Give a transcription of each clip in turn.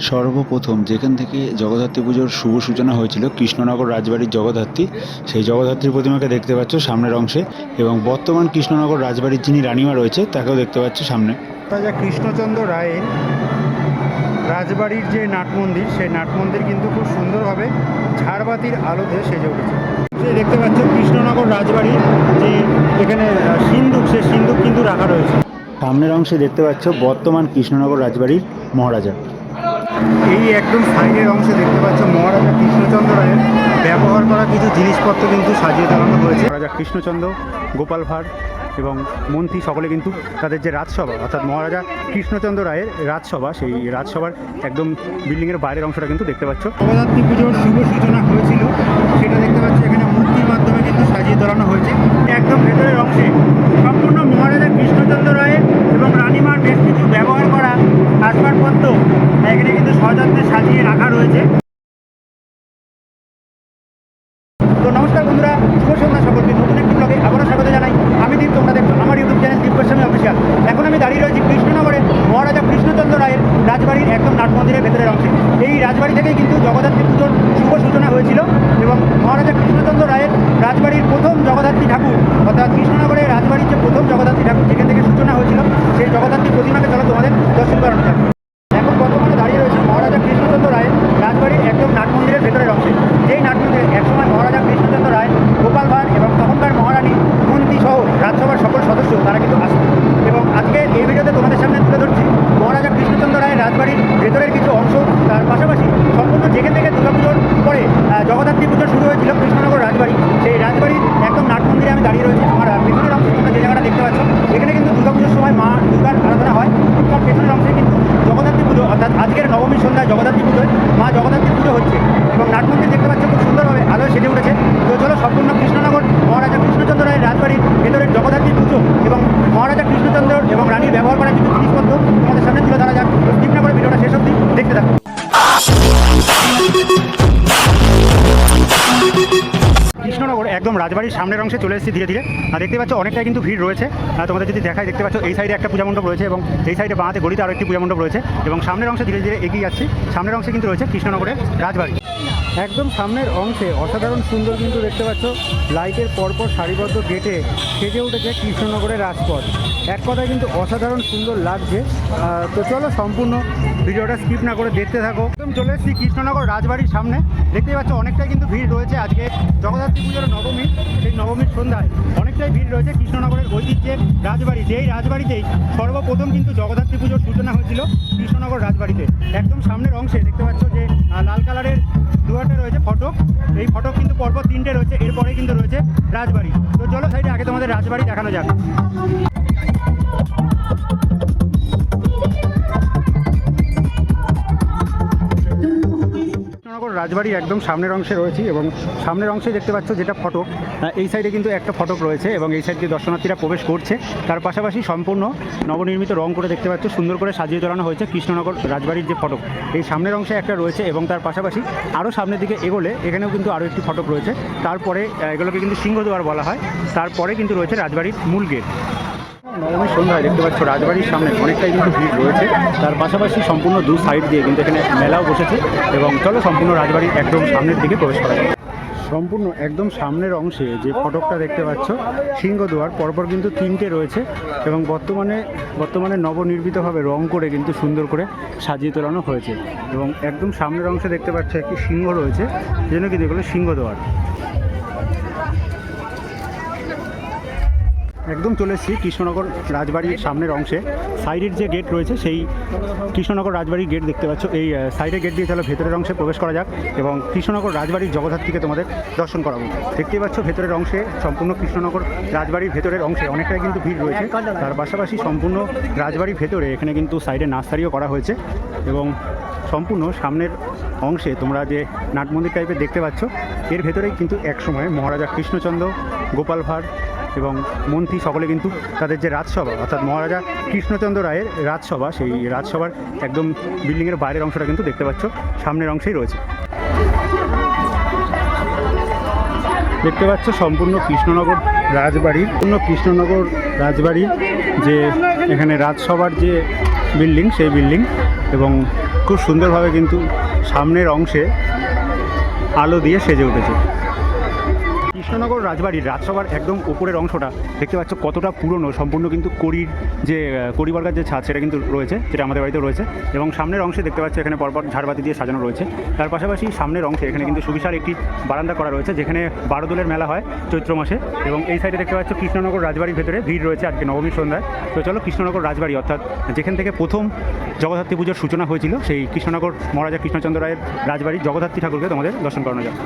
সর্বপ্রথম যেখান থেকে জগদ্ধাত্রী পুজোর শুভ সূচনা হয়েছিল কৃষ্ণনগর রাজবাড়ির জগদ্ধাত্রী সেই জগদ্ধাত্রীর প্রতিমাকে দেখতে পাচ্ছ সামনের অংশে এবং বর্তমান কৃষ্ণনগর রাজবাড়ির যিনি রানিমা রয়েছে তাকেও দেখতে পাচ্ছ সামনে। রাজা কৃষ্ণচন্দ্র রায়ের রাজবাড়ির যে নাটমন্দির সেই নাটমন্দির কিন্তু খুব সুন্দরভাবে ঝাড়বাতির আলোতে সেজে উঠেছে। দেখতে পাচ্ছ কৃষ্ণনগর রাজবাড়ির যে এখানে আহ, সিন্দুক সেই সিন্দুক কিন্তু রাখা রয়েছে। সামনের অংশে দেখতে পাচ্ছ বর্তমান কৃষ্ণনগর রাজবাড়ির মহারাজা। এই একদম সাইডের অংশে দেখতে পাচ্ছ মহারাজা কৃষ্ণচন্দ্র রায়ের ব্যবহার করা কিছু জিনিসপত্র কিন্তু সাজিয়ে দেওয়ানো হয়েছে। রাজা কৃষ্ণচন্দ্র, গোপাল ভাঁড় এবং মন্ত্রী সকলে কিন্তু তাদের যে রাজসভা, অর্থাৎ মহারাজা কৃষ্ণচন্দ্র রায়ের রাজসভা, সেই রাজসভার একদম বিল্ডিংয়ের বাইরের অংশটা কিন্তু দেখতে পাচ্ছ। জগদ্ধাত্রী পুজোর শুভ সূচনা হয়েছিল। সেটা দেখতে পাচ্ছ, এখানে মূর্তির মাধ্যমে কিন্তু সাজিয়ে তোলানো হয়েছে। একদম ভেতরের অংশে সম্পূর্ণ মহারাজা কৃষ্ণচন্দ্র রায়ের এবং রানীমার বেশ কিছু ব্যবহার করা আসবাবপত্র সযত্নে সাজিয়ে রাখা রয়েছে। তো নমস্কার বন্ধুরা, শুভ সন্ধ্যা সকলকে। নতুন একটি ব্লগে আবারও স্বাগত জানাই। আমি দীপ, তোমরা দেখছ আমার YouTube channel Deep Goswami official এখন আমি দাঁড়িয়ে রয়েছি কৃষ্ণনগরে, মহারাজা কৃষ্ণচন্দ্র রায়ের রাজবাড়ির একদম নাট মন্দিরের ভেতরের অংশে। এই রাজবাড়ি থেকেই কিন্তু জগদ্ধাত্রী পুজোর শুভ সূচনা হয়েছিল এবং মহারাজা কৃষ্ণচন্দ্র রায়ের রাজবাড়ির প্রথম জগদ্ধাত্রী ঠাকুর, অর্থাৎ কৃষ্ণনগরের রাজবাড়ির যে প্রথম জগদ্ধাত্রী ঠাকুর, যেখান থেকে সূচনা হয়েছিল, সেই জগদ্ধাত্রী প্রতিমাকে চলো তোমাদের দর্শন করানো যাক। একদম রাজবাড়ির সামনের অংশে চলে এসেছি ধীরে ধীরে। আর দেখতে পাচ্ছ, অনেকটাই কিন্তু ভিড় রয়েছে। আর তোমাদের যদি দেখায় দেখতে পাচ্ছ, এই সাইডে একটা পূজা মণ্ডপ রয়েছে এবং এই সাইডে বাঁহাতে গড়িতে আরও একটি পূজা মণ্ডপ রয়েছে এবং সামনের অংশে ধীরে ধীরে এগিয়ে যাচ্ছি। সামনের অংশে কিন্তু রয়েছে কৃষ্ণনগরের রাজবাড়ি। একদম সামনের অংশে অসাধারণ সুন্দর কিন্তু দেখতে পাচ্ছ, লাইটের পরপর সারিবদ্ধ গেটে সেজে উঠেছে কৃষ্ণনগরের রাজপথ। এক কথায় কিন্তু অসাধারণ সুন্দর লাগছে। তো চলো সম্পূর্ণ ভিডিওটা স্কিপ না করে দেখতে থাকো। একদম চলে এসেছি কৃষ্ণনগর রাজবাড়ির সামনে। দেখতে পাচ্ছ, অনেকটাই কিন্তু ভিড় রয়েছে। আজকে জগদ্ধাত্রী পুজোর নবমী, সেই নবমীর সন্ধ্যায় অনেকটাই ভিড় রয়েছে কৃষ্ণনগরের ঐতিহ্যের রাজবাড়ি। যেই রাজবাড়িতেই সর্বপ্রথম কিন্তু জগদ্ধাত্রী পুজোর সূচনা হয়েছিল কৃষ্ণনগর রাজবাড়িতে। একদম সামনের অংশে দেখতে পাচ্ছ যে লাল কালারের দুয়ারটা রয়েছে ফটক। এই ফটক কিন্তু পরপর তিনটে রয়েছে, এরপরে কিন্তু রয়েছে রাজবাড়ি। তো চলো সাইডে আগে তোমাদের রাজবাড়ি দেখানো যাক। রাজবাড়ির একদম সামনের অংশে রয়েছি এবং সামনের অংশে দেখতে পাচ্ছ যেটা ফটক এই সাইডে কিন্তু একটা ফটক রয়েছে এবং এই সাইড দিয়ে দর্শনার্থীরা প্রবেশ করছে। তার পাশাপাশি সম্পূর্ণ নবনির্মিত রং করে দেখতে পাচ্ছ, সুন্দর করে সাজিয়ে তোলানো হয়েছে কৃষ্ণনগর রাজবাড়ির যে ফটক। এই সামনের অংশে একটা রয়েছে এবং তার পাশাপাশি আরও সামনের দিকে এগোলে এখানেও কিন্তু আরও একটি ফটক রয়েছে। তারপরে এগুলোকে কিন্তু সিংহদুয়ার বলা হয়। তারপরে কিন্তু রয়েছে রাজবাড়ির মূল গেট। নবমীর সন্ধ্যায় দেখতে পাচ্ছ রাজবাড়ির সামনে অনেকটাই কিন্তু ভিড় রয়েছে। তার পাশাপাশি সম্পূর্ণ দু সাইড দিয়ে কিন্তু এখানে মেলাও বসেছে এবং চলো সম্পূর্ণ রাজবাড়ির একদম সামনের দিকে প্রবেশ করা যায় সম্পূর্ণ একদম সামনের অংশে যে ফটকটা দেখতে পাচ্ছ, সিংহদুয়ার, পরপর কিন্তু তিনটে রয়েছে এবং বর্তমানে বর্তমানে নবনির্মিতভাবে রং করে কিন্তু সুন্দর করে সাজিয়ে তোলানো হয়েছে এবং একদম সামনের অংশে দেখতে পাচ্ছ একটি সিংহ রয়েছে, যেন কিন্তু এগুলো সিংহদুয়ার। একদম চলে এসেছি কৃষ্ণনগর রাজবাড়ির সামনের অংশে। সাইডের যে গেট রয়েছে, সেই কৃষ্ণনগর রাজবাড়ির গেট দেখতে পাচ্ছ। এই সাইডের গেট দিয়ে চলো, ভেতরের অংশে প্রবেশ করা যাক এবং কৃষ্ণনগর রাজবাড়ির জগদ্ধাত্রীকে তোমাদের দর্শন করাবো। দেখতেই পাচ্ছ, ভেতরের অংশে সম্পূর্ণ কৃষ্ণনগর রাজবাড়ির ভেতরের অংশে অনেকটাই কিন্তু ভিড় রয়েছে। তার পাশাপাশি সম্পূর্ণ রাজবাড়ির ভেতরে এখানে কিন্তু সাইডে নার্সারিও করা হয়েছে এবং সম্পূর্ণ সামনের অংশে তোমরা যে নাট মন্দির টাইপের দেখতে পাচ্ছ, এর ভেতরেই কিন্তু একসময় মহারাজা কৃষ্ণচন্দ্র, গোপাল ভাঁড় এবং মন্ত্রী সকলে কিন্তু তাদের যে রাজসভা, অর্থাৎ মহারাজা কৃষ্ণচন্দ্র রায়ের রাজসভা, সেই রাজসভার একদম বিল্ডিংয়ের বাইরের অংশটা কিন্তু দেখতে পাচ্ছ, সামনের অংশেই রয়েছে। দেখতে পাচ্ছ সম্পূর্ণ কৃষ্ণনগর রাজবাড়ির পূর্ণ কৃষ্ণনগর রাজবাড়ির যে এখানে রাজসভার যে বিল্ডিং, সেই বিল্ডিং এবং খুব সুন্দরভাবে কিন্তু সামনের অংশে আলো দিয়ে সেজে উঠেছে। কৃষ্ণনগর রাজবাড়ির রাজসভার একদম উপরের অংশটা দেখতে পাচ্ছ কতটা পুরনো সম্পূর্ণ কিন্তু কড়ির যে আহ, কড়িবার্গার যে ছাদ সেটা কিন্তু রয়েছে যেটা আমাদের বাড়িতে রয়েছে এবং সামনের অংশে দেখতে পাচ্ছ এখানে পরপর ঝাড়বাতি দিয়ে সাজানো রয়েছে। তার পাশাপাশি সামনের অংশে এখানে কিন্তু সুবিশাল একটি বারান্দা করা রয়েছে যেখানে বারোদোলের মেলা হয় চৈত্র মাসে এবং এই সাইডে দেখতে পাচ্ছ কৃষ্ণনগর রাজবাড়ির ভেতরে ভিড় রয়েছে আজকে নবমীর সন্ধ্যায়। তো চলো কৃষ্ণনগর রাজবাড়ি অর্থাৎ যেখান থেকে প্রথম জগদ্ধাত্রী পুজোর সূচনা হয়েছিল সেই কৃষ্ণনগর মহারাজা কৃষ্ণচন্দ্র রায়ের রাজবাড়ির জগদ্ধাত্রী ঠাকুরকে তোমাদের দর্শন করানো যাক।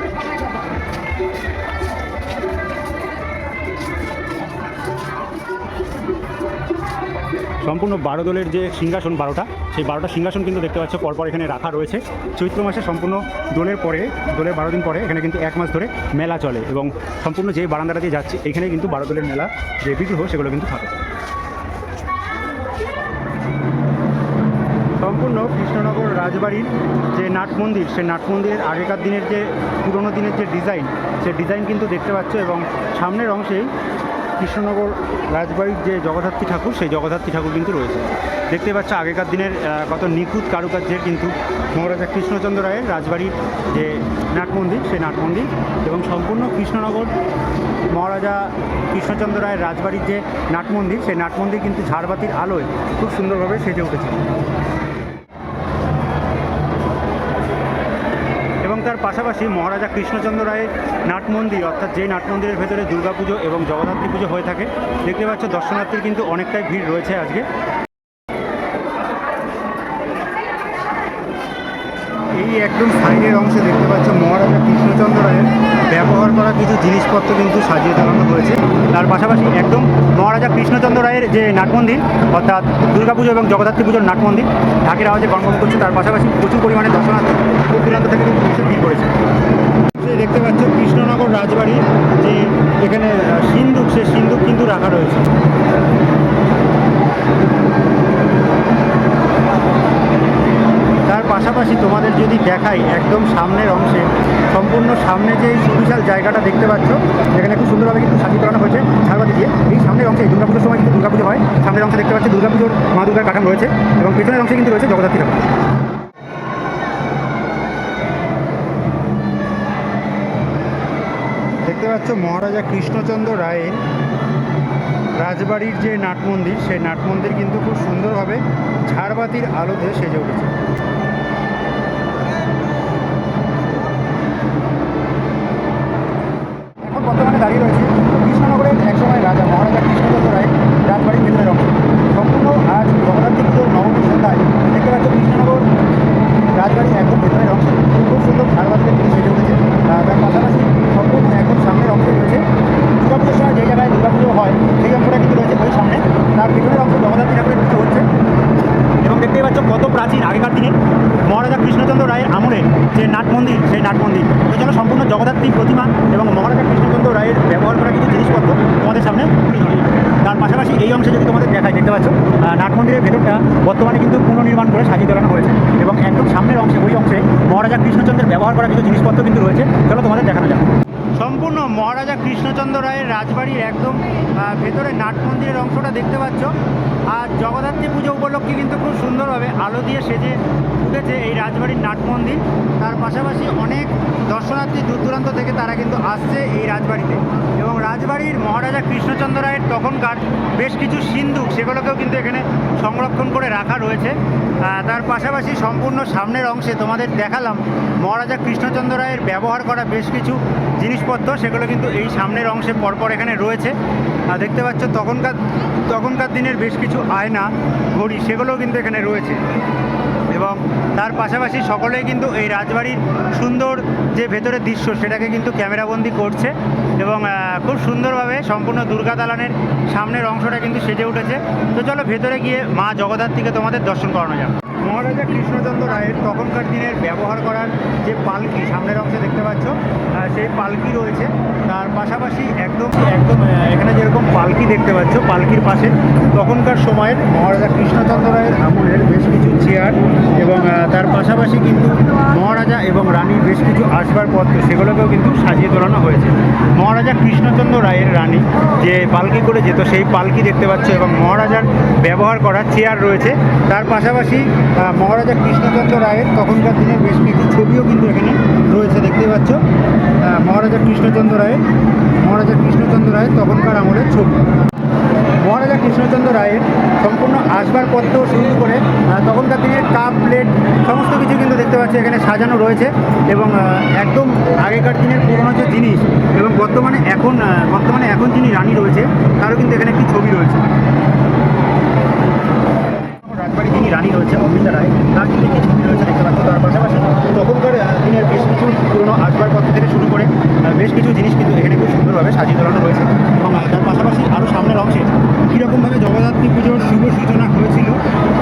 সম্পূর্ণ বারো দলের যে সিংহাসন বারোটা, সেই বারোটা সিংহাসন কিন্তু দেখতে পাচ্ছ, পরপর এখানে রাখা রয়েছে। চৈত্র মাসে সম্পূর্ণ দোলের পরে, দোলের বারো দিন পরে, এখানে কিন্তু এক মাস ধরে মেলা চলে এবং সম্পূর্ণ যে বারান্দাটা দিয়ে যাচ্ছে এখানে কিন্তু বারো দলের মেলা যে বিগ্রহ, সেগুলো কিন্তু থাকে। সম্পূর্ণ কৃষ্ণনগর রাজবাড়ির যে নাট মন্দির, সেই নাট মন্দিরের আগেকার দিনের যে পুরনো দিনের যে ডিজাইন, সেই ডিজাইন কিন্তু দেখতে পাচ্ছ এবং সামনের অংশেই কৃষ্ণনগর রাজবাড়ির যে জগদ্ধাত্রী ঠাকুর, সেই জগদ্ধাত্রী ঠাকুর কিন্তু রয়েছে। দেখতে পাচ্ছ আগেকার দিনের কত নিখুঁত কারুকার্যের কিন্তু মহারাজা কৃষ্ণচন্দ্র রায়ের রাজবাড়ির যে নাটমন্দির সেই নাটমন্দির এবং সম্পূর্ণ কৃষ্ণনগর মহারাজা কৃষ্ণচন্দ্র রায়ের রাজবাড়ির যে নাটমন্দির সেই নাটমন্দির কিন্তু ঝাড়বাতির আলোয় খুব সুন্দরভাবে সেজে উঠেছে। পাশাপাশি মহারাজা কৃষ্ণচন্দ্র রায়ের নাটমন্দির অর্থাৎ যে নাটমন্দিরের ভেতরে দুর্গাপুজো এবং জগদ্ধাত্রী পুজো হয়ে থাকে, দেখতে পাচ্ছ দর্শনার্থীর কিন্তু অনেকটাই ভিড় রয়েছে আজকে। একদম সাইডের অংশে দেখতে পাচ্ছ মহারাজা কৃষ্ণচন্দ্র রায়ের ব্যবহার করা কিছু জিনিসপত্র কিন্তু সাজিয়ে দেওয়ানো হয়েছে। তার পাশাপাশি একদম মহারাজা কৃষ্ণচন্দ্র রায়ের যে নাটমন্দির অর্থাৎ দুর্গাপুজো এবং জগদ্ধাত্রী পুজোর নাট মন্দির ঢাকের আওয়াজে গণগণ করছে। তার পাশাপাশি প্রচুর পরিমাণে দর্শনার্থী দূর দূরান্ত থেকে কিন্তু ভিড় করেছে। দেখতে পাচ্ছ কৃষ্ণনগর রাজবাড়ির যে এখানে আহ, সিন্দুক সে সিন্দুক কিন্তু রাখা রয়েছে। পাশাপাশি তোমাদের যদি দেখাই একদম সামনের অংশে, সম্পূর্ণ সামনে যে সুবিশাল জায়গাটা দেখতে পাচ্ছ, যেখানে খুব সুন্দরভাবে কিন্তু সাজিয়ে করানো হয়েছে ঝাড়বাতি দিয়ে, এই সামনের অংশে দুর্গাপুজোর সময় কিন্তু দুর্গাপুজো হয়। সামনের অংশে দেখতে পাচ্ছি দুর্গাপুজোর মা দুর্গার কাঠাম রয়েছে এবং পেছনের অংশে কিন্তু রয়েছে জগদ্ধাত্রী দেখতে পাচ্ছ মহারাজা কৃষ্ণচন্দ্র রায়ের রাজবাড়ির যে নাট মন্দির সেই নাট মন্দির কিন্তু খুব সুন্দরভাবে ঝাড়বাতির আলোতে সেজে উঠেছে এখন বর্তমানে দাঁড়িয়ে রয়েছে কৃষ্ণনগরের একসময় রাজা মহারাজা কৃষ্ণচন্দ্র রায়ের রাজবাড়ির ভেতরের অংশ সম্পূর্ণ আজ জগদ্ধাত্রী পুজোর নবমী সন্ধ্যায় দেখতে পাচ্ছ কৃষ্ণনগর রাজবাড়ির একদম ভেতরের অংশ খুব সুন্দর ঝাড়বাতিতে কিন্তু সেজে উঠেছে আর তার পাশাপাশি সম্পূর্ণ একদম সামনের অংশে রয়েছে দুর্গাপুজোর সময় যে জায়গায় দুর্গাপুজো হয় সেই অংশটা কিন্তু রয়েছে ওই সামনে তার পিছনের অংশ জগদ্ধাত্রী ঠাকুরের পুজো হচ্ছে এবং দেখতেই পাচ্ছ কত প্রাচীন আগেকার দিনে মহারাজা কৃষ্ণচন্দ্র রায়ের আমলে যে নাট মন্দির, সেই নাট মন্দির। এই জন্য সম্পূর্ণ জগদ্ধাত্রী প্রতিমা এবং মহারাজা কৃষ্ণচন্দ্র রায়ের ব্যবহার করা কিছু জিনিসপত্র তোমাদের সামনে তুলে ধরি। তার পাশাপাশি এই অংশে যদি তোমাদের দেখায় দেখতে পাচ্ছ নাট মন্দিরের ভেতরটা বর্তমানে কিন্তু পুনর্নির্মাণ করে সাজিয়ে তোলানো হয়েছে এবং একদম সামনের অংশে, ওই অংশে মহারাজা কৃষ্ণচন্দ্রের ব্যবহার করা কিছু জিনিসপত্র কিন্তু রয়েছে। চলো তোমাদের দেখানো যাক। সম্পূর্ণ মহারাজা কৃষ্ণচন্দ্র রায়ের রাজবাড়ির একদম ভেতরে নাট মন্দিরের অংশটা দেখতে পাচ্ছ। আর জগদ্ধাত্রী পুজো উপলক্ষে কিন্তু খুব সুন্দরভাবে আলো দিয়ে সেজে উঠেছে এই রাজবাড়ির নাট মন্দির। তার পাশাপাশি অনেক দর্শনার্থী দূর দূরান্ত থেকে তারা কিন্তু আসছে এই রাজবাড়িতে। এবং রাজবাড়ির মহারাজা কৃষ্ণচন্দ্র রায়ের তখনকার বেশ কিছু সিন্ধুক, সেগুলোকেও কিন্তু এখানে সংরক্ষণ করে রাখা রয়েছে। তার পাশাপাশি সম্পূর্ণ সামনের অংশে তোমাদের দেখালাম মহারাজা কৃষ্ণচন্দ্র রায়ের ব্যবহার করা বেশ কিছু জিনিসপত্র, সেগুলো কিন্তু এই সামনের অংশে পরপর এখানে রয়েছে। আর দেখতে পাচ্ছ, তখনকার তখনকার দিনের বেশ কিছু আয়না, ঘড়ি, সেগুলোও কিন্তু এখানে রয়েছে। এবং তার পাশাপাশি সকলেই কিন্তু এই রাজবাড়ির সুন্দর যে ভেতরের দৃশ্য, সেটাকে কিন্তু ক্যামেরাবন্দি করছে। এবং খুব সুন্দরভাবে সম্পূর্ণ দুর্গা দালানের সামনের অংশটা কিন্তু সেজে উঠেছে। তো চলো ভেতরে গিয়ে মা জগদ্ধাত্রীকে তোমাদের দর্শন করানো যাক। মহারাজা কৃষ্ণচন্দ্র রায়ের তখনকার দিনের ব্যবহার করার যে পালকি, সামনের অংশে দেখতে পাচ্ছ সেই পালকি রয়েছে। তার পাশাপাশি একদম একদম এখানে যেরকম পালকি দেখতে পাচ্ছ, পালকির পাশে তখনকার সময়ের মহারাজা কৃষ্ণচন্দ্র রায়ের আমলের বেশ কিছু চেয়ার এবং তার পাশাপাশি কিন্তু মহারাজা এবং রানীর বেশ কিছু আসবাবপত্র সেগুলোকেও কিন্তু সাজিয়ে তোলানো হয়েছে। মহারাজা কৃষ্ণচন্দ্র রায়ের রানী যে পালকি করে যেত, সেই পালকি দেখতে পাচ্ছ এবং মহারাজার ব্যবহার করা চেয়ার রয়েছে। তার পাশাপাশি মহারাজা কৃষ্ণচন্দ্র রায়ের তখনকার দিনের বেশ কিছু ছবিও কিন্তু এখানে রয়েছে, দেখতে পাচ্ছ। মহারাজা কৃষ্ণচন্দ্র রায়ের, মহারাজা কৃষ্ণচন্দ্র রায়ের তখনকার আমলের ছবি। মহারাজা কৃষ্ণচন্দ্র রায়ের সম্পূর্ণ আসবাবপত্র শুরু করে তখনকার দিনের কাপ, প্লেট, সমস্ত কিছু কিন্তু দেখতে পাচ্ছি এখানে সাজানো রয়েছে এবং একদম আগেকার দিনের পুরোনো যে জিনিস এবং বর্তমানে এখন বর্তমানে এখন যিনি রানী রয়েছে, তারও কিন্তু এখানে একটি ছবি রয়েছে। রাজবাড়ি তিনি রানী রয়েছে অমৃতা রায় তার কিন্তু রয়েছে দেখতে পাচ্ছি তার পাশাপাশি তখনকার আহ, দিনের বেশ কিছু পুরনো আসবাবপত্র থেকে শুরু করে আহ, বেশ কিছু জিনিস কিন্তু এখানে খুব সুন্দরভাবে সাজিয়ে তোলানো রয়েছে এবং আহ, তার পাশাপাশি আরও সামনের অংশে কীরকমভাবে জগদ্ধাত্রী পুজোর শুভ সূচনা হয়েছিল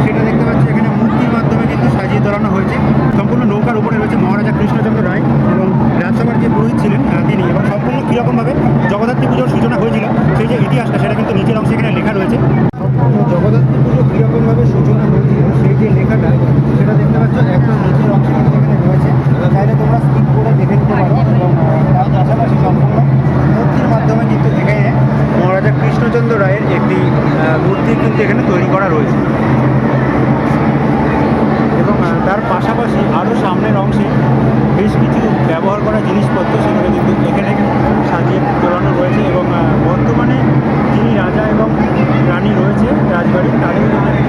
সেটা দেখতে পাচ্ছি এখানে মূর্তির মাধ্যমে কিন্তু সাজিয়ে তোলানো হয়েছে সম্পূর্ণ নৌকার উপরে রয়েছে মহারাজা কৃষ্ণচন্দ্র রায় এবং রাজসভার যে পুরোহিত ছিলেন আহ, তিনি এবং সম্পূর্ণ কীরকমভাবে জগদ্ধাত্রী পুজোর সূচনা হয়েছিল সেই যে ইতিহাসটা সেটা কিন্তু নিচের অংশে এখানে লেখা রয়েছে সম্পূর্ণ জগদ্ধাত্রী পুজো কীরকমভাবে সূচনা হয়েছিল সেই যে লেখাটা সেটা দেখতে পাচ্ছ একদম নিচের অংশে কিন্তু এখানে রয়েছে চাইলে তোমরা স্কিপ করে দেখে নিতে পারো এবং আহ, তার পাশাপাশি সম্পূর্ণ মূর্তির মাধ্যমে কিন্তু এখানে মহারাজা কৃষ্ণচন্দ্র রায়ের একটি আহ, মূর্তি কিন্তু এখানে তৈরি করা রয়েছে। এবং তার পাশাপাশি আরও সামনের অংশে বেশ কিছু ব্যবহার করা জিনিসপত্র সেগুলো কিন্তু এখানে সাজিয়ে তোলানো রয়েছে এবং বর্তমানে যিনি রাজা এবং রানী রয়েছে, রাজবাড়ির, তাদের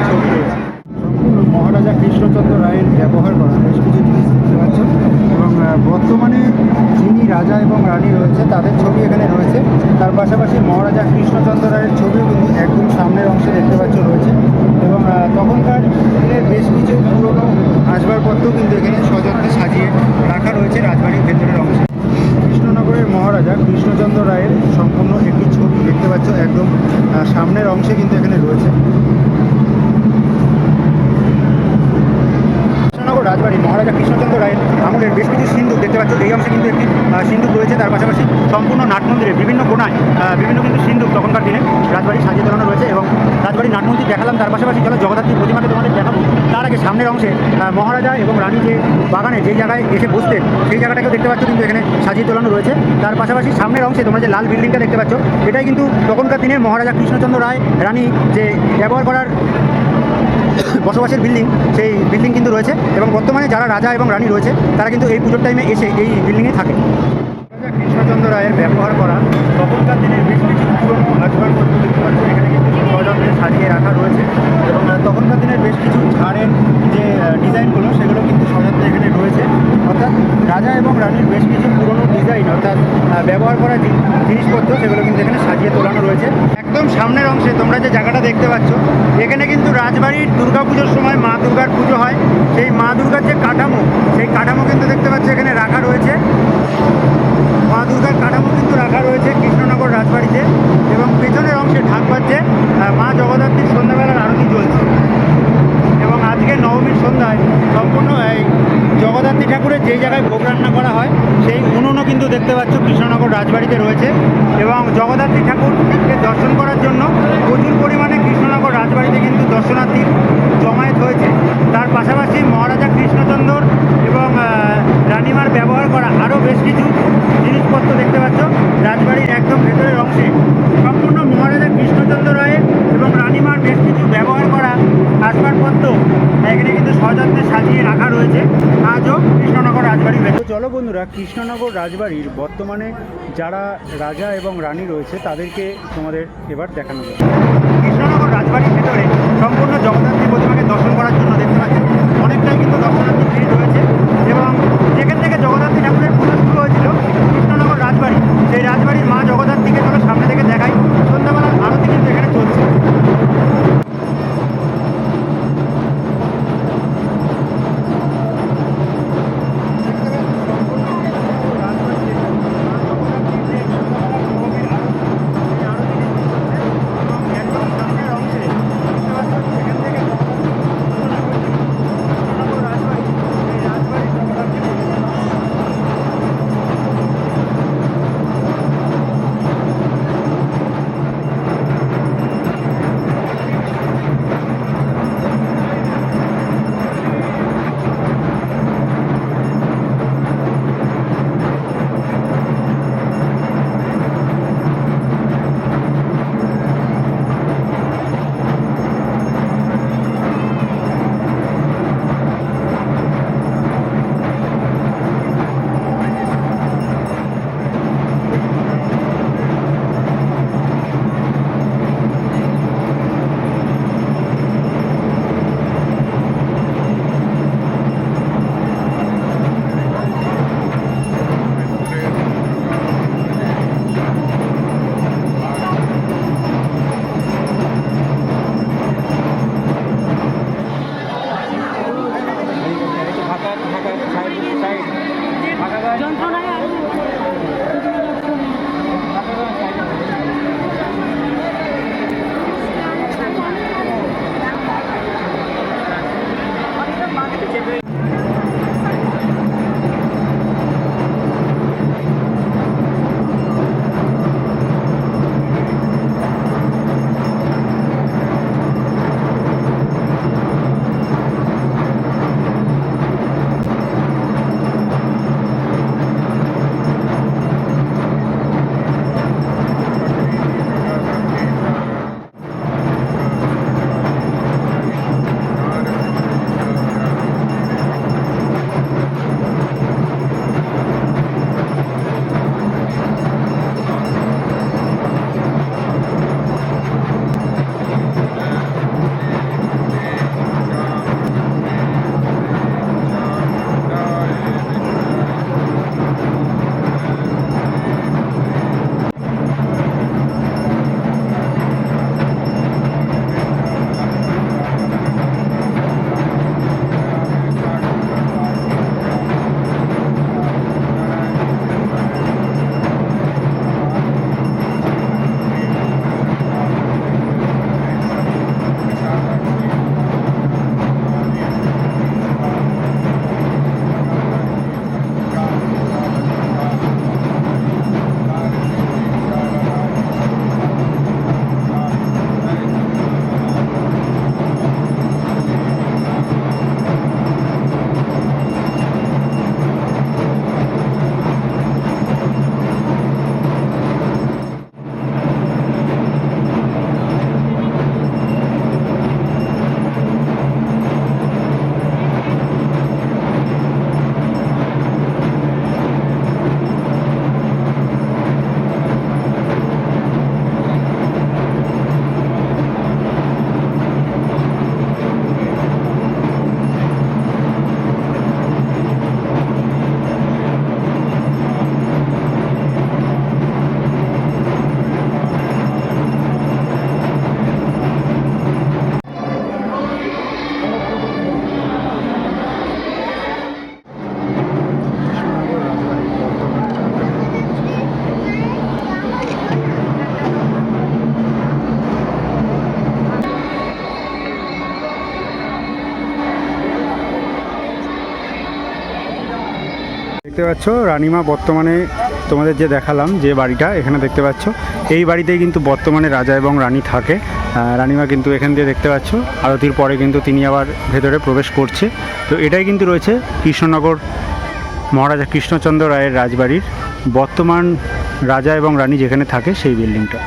ছবি রয়েছে। মহারাজা কৃষ্ণচন্দ্র রায়ের ব্যবহার করা বেশ কিছু জিনিস দেখতে পাচ্ছ এবং বর্তমানে যিনি রাজা এবং রানী রয়েছে, তাদের ছবি এখানে রয়েছে। তার পাশাপাশি মহারাজা কৃষ্ণচন্দ্র রায়ের ছবিও কিন্তু একদম সামনের অংশে দেখতে পাচ্ছ রয়েছে। এবং তখনকার দিনের বেশ কিছু পুরনো আসবাবপত্র কিন্তু এখানে সযত্নে সাজিয়ে রাখা রয়েছে রাজবাড়ির ভেতরের অংশে। কৃষ্ণনগরের মহারাজা কৃষ্ণচন্দ্র রায়ের সম্পূর্ণ একটি ছবি দেখতে পাচ্ছ, একদম সামনের অংশে কিন্তু এখানে রয়েছে কৃষ্ণনগর রাজবাড়ি মহারাজা কৃষ্ণচন্দ্র রায়ের আমলের বেশ কিছু সিন্ধুক দেখতে পাচ্ছ এই অংশে কিন্তু একটি আহ, সিন্ধুক রয়েছে তার পাশাপাশি সম্পূর্ণ নাট মন্দিরের বিভিন্ন কোনায় বিভিন্ন কিন্তু সিন্ধুক তখনকার দিনে রাজবাড়ি সাজিয়ে তোলানো রয়েছে এবং রাজবাড়ির নাট মন্দির দেখালাম তার পাশাপাশি চলো জগদ্ধাত্রী প্রতিমাকে তোমাদের দেখাবো। তার আগে সামনের অংশে মহারাজা এবং রানী যে বাগানে যেই জায়গায় এসে বসতেন সেই জায়গাটাকেও দেখতে পাচ্ছ কিন্তু এখানে সাজিয়ে তোলানো রয়েছে। তার পাশাপাশি সামনের অংশে তোমরা যে লাল বিল্ডিংটা দেখতে পাচ্ছ এটাই কিন্তু তখনকার দিনের মহারাজা কৃষ্ণচন্দ্র রায় রানী যে ব্যবহার করার বসবাসের বিল্ডিং সেই বিল্ডিং কিন্তু রয়েছে এবং বর্তমানে যারা রাজা এবং রানী রয়েছে, তারা কিন্তু এই পুজোর টাইমে এসে এই বিল্ডিংয়ে থাকে। কৃষ্ণচন্দ্র রায়ের ব্যবহার করা তখনকার দিনের বেশ কিছু পুরনো আসবাবপত্র পদ্ধতি এখানে সযত্নে সাজিয়ে রাখা রয়েছে এবং তখনকার দিনের বেশ কিছু ঝাড়ের যে ডিজাইনগুলো সেগুলো কিন্তু সযত্নে এখানে রয়েছে। অর্থাৎ রাজা এবং রানীর বেশ কিছু পুরনো ডিজাইন, অর্থাৎ ব্যবহার করা জিনিসপত্র সেগুলো কিন্তু এখানে সাজিয়ে তোলানো রয়েছে। একদম সামনের অংশে তোমরা যে জায়গাটা দেখতে পাচ্ছ, এখানে কিন্তু রাজবাড়ির দুর্গাপুজোর সময় মা দুর্গার পুজো হয়। সেই মা দুর্গার যে কাঠামো, সেই কাঠামো কিন্তু দেখতে পাচ্ছ এখানে রাখা রয়েছে। মা দুর্গার কাঠামো কিন্তু রাখা রয়েছে কৃষ্ণনগর রাজবাড়িতে এবং পেছনের অংশে ঢাক বাজছে মা জগদ্ধাত্রীর সন্ধ্যাবেলার আরতি চলছে। এবং আজকে নবমীর সন্ধ্যায় সম্পূর্ণ এই জগদ্ধাত্রী ঠাকুরের যেই জায়গায় ভোগ রান্না করা হয়, সেই উনুনও কিন্তু দেখতে পাচ্ছ কৃষ্ণনগর রাজবাড়িতে রয়েছে। এবং জগদ্ধাত্রী ঠাকুরকে দর্শন করার জন্য প্রচুর পরিমাণে কৃষ্ণনগর রাজবাড়িতে কিন্তু দর্শনার্থীর জমায়েত হয়েছে তার পাশাপাশি মহারাজা কৃষ্ণচন্দ্র এবং আহ, রানীমার ব্যবহার করা আরও বেশ কিছু জিনিসপত্র দেখতে পাচ্ছ রাজবাড়ির একদম ভেতরের অংশে সম্পূর্ণ মহারাজা কৃষ্ণচন্দ্র রায়ের এবং রানীমার বেশ কিছু ব্যবহার করা আসবাবপত্র এখানে কিন্তু সযত্নে সাজিয়ে রাখা রয়েছে আজও কৃষ্ণনগর চলো বন্ধুরা, কৃষ্ণনগর রাজবাড়ির বর্তমানে যারা রাজা এবং রানী রয়েছে, তাদেরকে তোমাদের এবার দেখানো যাবে কৃষ্ণনগর রাজবাড়ির ভেতরে সম্পূর্ণ জগদ্ধাত্রী প্রতিমাকে দর্শন করার জন্য দেখতে পাচ্ছেন, অনেকটাই কিন্তু দর্শনার্থী ভিড় রয়েছে। দেখতে পাচ্ছ, রানিমা বর্তমানে তোমাদের যে দেখালাম যে বাড়িটা, এখানে দেখতে পাচ্ছ। এই বাড়িতেই কিন্তু বর্তমানে রাজা এবং রানী থাকে। রানিমা কিন্তু এখান দিয়ে দেখতে পাচ্ছ, আরতির পরে কিন্তু তিনি আবার ভেতরে প্রবেশ করছে। তো এটাই কিন্তু রয়েছে কৃষ্ণনগর, মহারাজা কৃষ্ণচন্দ্র রায়ের রাজবাড়ির বর্তমান রাজা এবং রানী যেখানে থাকে সেই বিল্ডিংটা।